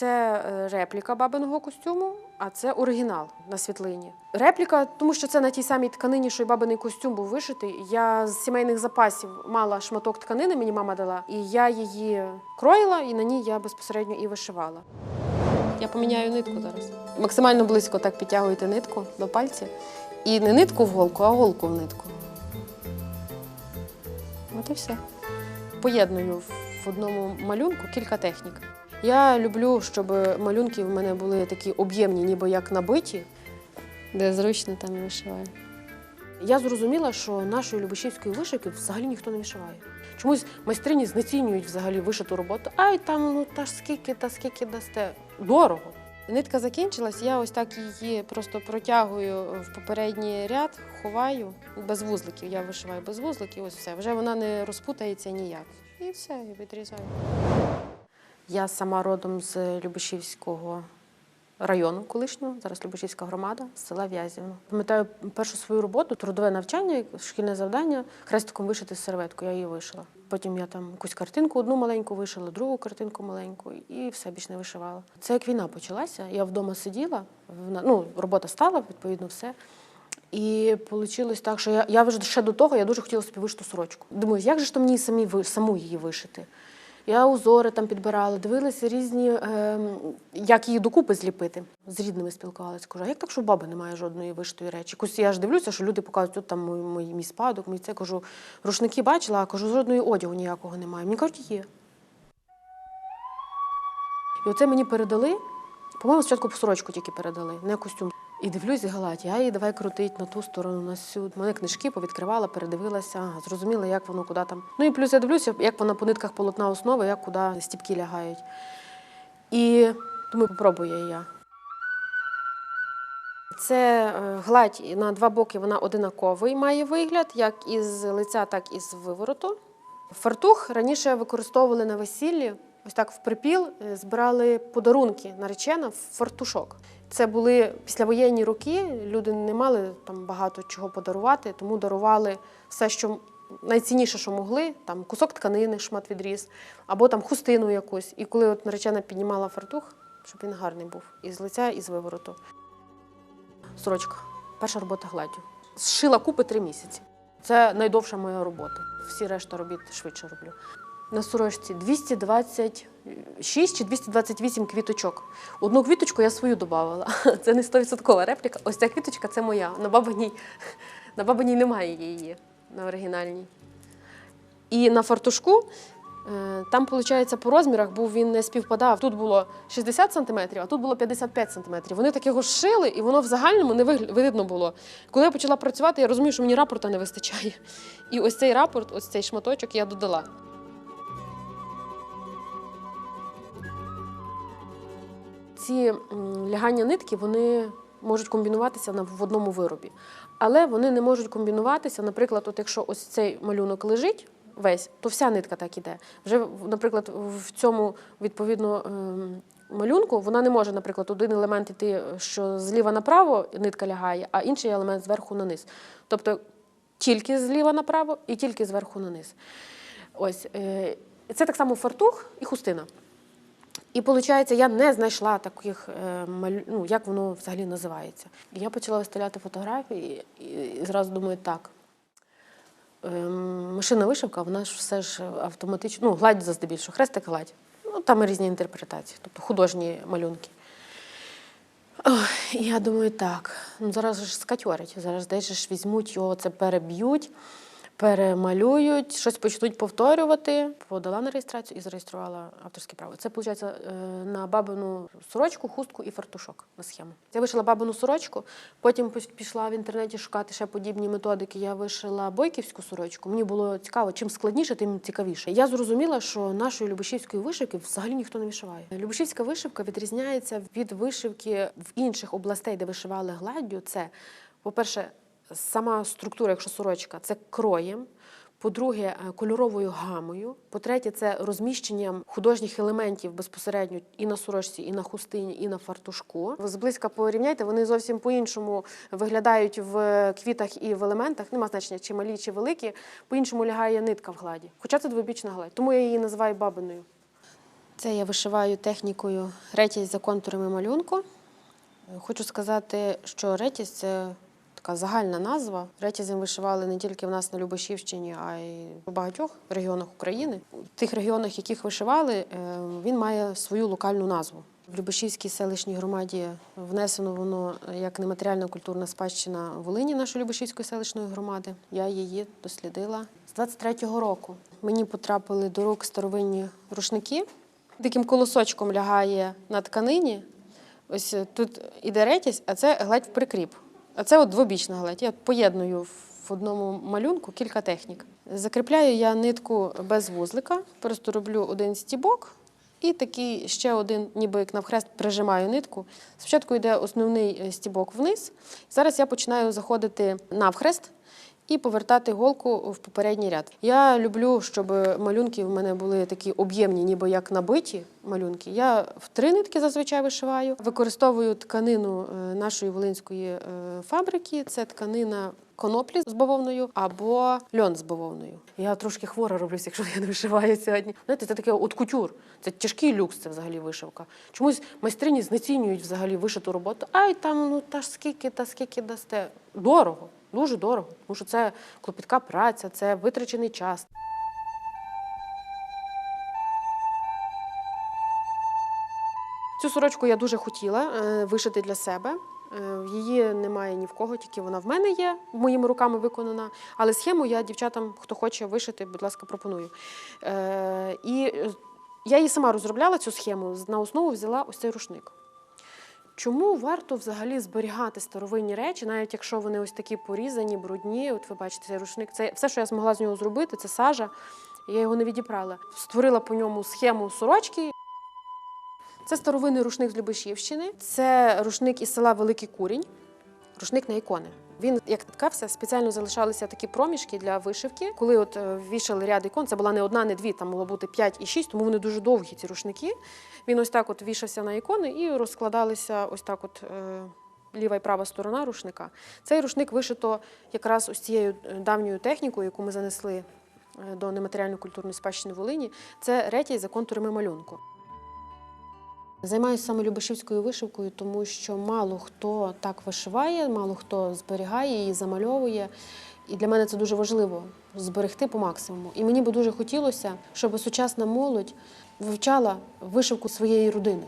Це е, репліка бабиного костюму, а це оригінал на світлині. Репліка, тому що це на тій самій тканині, що й бабиний костюм був вишитий. Я з сімейних запасів мала шматок тканини, мені мама дала, і я її кроїла, і на ній я безпосередньо і вишивала. Я поміняю нитку зараз. Максимально близько так підтягуєте нитку до пальця. І не нитку в голку, а голку в нитку. От і все. Поєдную в одному малюнку кілька технік. Я люблю, щоб малюнки в мене були такі об'ємні, ніби як набиті, де зручно там і вишиваю. Я зрозуміла, що нашої Любешівської вишивки взагалі ніхто не вишиває. Чомусь майстрині знецінюють взагалі вишиту роботу. Ай, там ну та ж скільки та скільки дасте. Дорого. Нитка закінчилась, я ось так її просто протягую в попередній ряд, ховаю без вузликів. Я вишиваю без вузликів, ось все. Вже вона не розпутається ніяк. І все, і відрізаю. Я сама родом з Любешівського району колишнього, зараз Любешівська громада, з села В'язівно. Пам'ятаю першу свою роботу, трудове навчання, шкільне завдання, хрестиком вишити серветку, я її вишила. Потім я там якусь картинку одну маленьку вишила, другу картинку маленьку і все більш не вишивала. Це як війна почалася. Я вдома сиділа, ну, робота стала, відповідно, все. І вийшло так, що я, я вже ще до того я дуже хотіла собі вишиту сорочку. Думаю, як же ж то мені самі саму її вишити? Я узори там підбирала, дивилася різні, ем, як її докупи зліпити. З рідними спілкувалася. Кажу, а як так, що баби немає жодної вишитої речі? Якось я ж дивлюся, що люди показують, тут там мій, мій, мій спадок, мій це кажу, рушники бачила, а кажу, жодної одягу ніякого немає. Мені кажуть, є. І оце мені передали. По-моєму, спочатку сорочку тільки передали, не костюм. І дивлюсь, Галать, я її давай крутить на ту сторону, на сю. Мене книжки повідкривала, передивилася, зрозуміла, як воно куди там. Ну і плюс я дивлюся, як вона по нитках полотна основи, як куди стіпки лягають. І думаю, попробую я. Це е, гладь на два боки, вона одинаковий має вигляд, як із лиця, так і з вивороту. Фартух раніше використовували на весіллі. Ось так в припіл е, збирали подарунки наречена в фартушок. Це були післявоєнні роки. Люди не мали там багато чого подарувати, тому дарували все, що найцінніше, що могли, там кусок тканини, шмат відріз, або там хустину якусь. І коли от наречена піднімала фартух, щоб він гарний був і з лиця, і з вивороту. Сорочка. Перша робота гладдю. Зшила купи три місяці. Це найдовша моя робота. Всі решта робіт швидше роблю. На сорочці 226 чи 228 квіточок. Одну квіточку я свою додавала. Це не 100% репліка. Ось ця квіточка це моя. На бабиній, на бабиній немає її на оригінальній. І на фартушку е, там, виходить, по розмірах був він не співпадав. Тут було 60 см, а тут було 55 см. Вони так його зшили, і воно в загальному не видно було. Коли я почала працювати, я розумію, що мені рапорта не вистачає. І ось цей рапорт, ось цей шматочок я додала. Ці лягання нитки вони можуть комбінуватися в одному виробі. Але вони не можуть комбінуватися, наприклад, от якщо ось цей малюнок лежить весь, то вся нитка так іде. Вже, наприклад, в цьому відповідно ем, малюнку вона не може, наприклад, один елемент іти, що зліва направо нитка лягає, а інший елемент зверху на низ. Тобто тільки зліва направо і тільки зверху на низ. Ось е, це так само фартух і хустина. І виходить, я не знайшла таких е, ну, як воно взагалі називається. Я почала виставляти фотографії і, і зразу думаю, так. Ем, машина вишивка, вона ж все ж автоматично, ну, гладь заздебільшого, хрестик гладь. Ну, там різні інтерпретації, тобто художні малюнки. Ох, я думаю, так, ну зараз ж скатьорять, зараз десь ж візьмуть його, це переб'ють, перемалюють, щось почнуть повторювати. Подала на реєстрацію і зареєструвала авторське право. Це, виходить, на бабину сорочку, хустку і фартушок на схему. Я вишила бабину сорочку, потім пішла в інтернеті шукати ще подібні методики. Я вишила бойківську сорочку. Мені було цікаво, чим складніше, тим цікавіше. Я зрозуміла, що нашої Любешівської вишивки взагалі ніхто не вишиває. Любешівська вишивка відрізняється від вишивки в інших областей, де вишивали гладдю. Це, по-перше, сама структура, якщо сорочка, це кроєм. По-друге, е, кольоровою гамою. По-третє, це розміщенням художніх елементів безпосередньо і на сорочці, і на хустині, і на фартушку. Зблизька порівняйте, вони зовсім по-іншому виглядають в квітах і в елементах. Нема значення, чи малі, чи великі. По-іншому лягає нитка в гладі. Хоча це двобічна гладь. Тому я її називаю бабиною. Це я вишиваю технікою ретязь за контурами малюнку. Хочу сказати, що ретязь така загальна назва. Ретязем вишивали не тільки в нас на Любашівщині, а й у багатьох регіонах України. В тих регіонах, яких вишивали, е, він має свою локальну назву. В Любашівській селищній громаді внесено воно як нематеріальна культурна спадщина Волині нашої Любашівської селищної громади. Я її дослідила з 23-го року. Мені потрапили до рук старовинні рушники. Таким колосочком лягає на тканині. Ось тут іде ретязь, а це гладь в прикріп. А це от двобічна галеть. Я поєдную в одному малюнку кілька технік. Закріпляю я нитку без вузлика, просто роблю один стібок і такий ще один, ніби як навхрест, прижимаю нитку. Спочатку йде основний е, стібок вниз. Зараз я починаю заходити навхрест і повертати голку в попередній ряд. Я люблю, щоб малюнки в мене були такі об'ємні, ніби як набиті малюнки. Я в три нитки зазвичай вишиваю. Використовую тканину е, нашої волинської е, фабрики. Це тканина. Коноплі з бавовною або льон з бавовною. Я трошки хвора роблюся, якщо я не вишиваю сьогодні. Знаєте, це таке от кутюр. Це тяжкий люкс, це взагалі вишивка. Чомусь майстрині знецінюють взагалі вишиту роботу. Ай, там ну та ж скільки, та скільки дасте. Дорого, дуже дорого. Тому що це клопітка праця, це витрачений час. Цю сорочку я дуже хотіла е, вишити для себе. Е, Її немає ні в кого, тільки вона в мене є, моїми руками виконана. Але схему я дівчатам, хто хоче вишити, будь ласка, пропоную. Е, І я її сама розробляла цю схему. На основу взяла ось цей рушник. Чому варто взагалі зберігати старовинні речі, навіть якщо вони ось такі порізані, брудні? От ви бачите, цей рушник. Це все, що я змогла з нього зробити, це сажа. Я його не відібрала. Створила по ньому схему сорочки. Це старовинний рушник з Любешівщини. Це рушник із села Великий Курінь, рушник на ікони. Він як ткався, спеціально залишалися такі проміжки для вишивки. Коли от е, вішали ряд ікон, це була не одна, не дві, там могло бути п'ять і шість, тому вони дуже довгі, ці рушники. Він ось так от вішався на ікони і розкладалися ось так от. е, Ліва і права сторона рушника. Цей рушник вишито якраз ось цією е, давньою технікою, яку ми занесли до нематеріальної культурної спадщини Волині. Це ретязь за контурами малюнку. Займаюся саме Любашівською вишивкою, тому що мало хто так вишиває, мало хто зберігає її, замальовує. І для мене це дуже важливо зберегти по максимуму. І мені би дуже хотілося, щоб сучасна молодь вивчала вишивку своєї родини.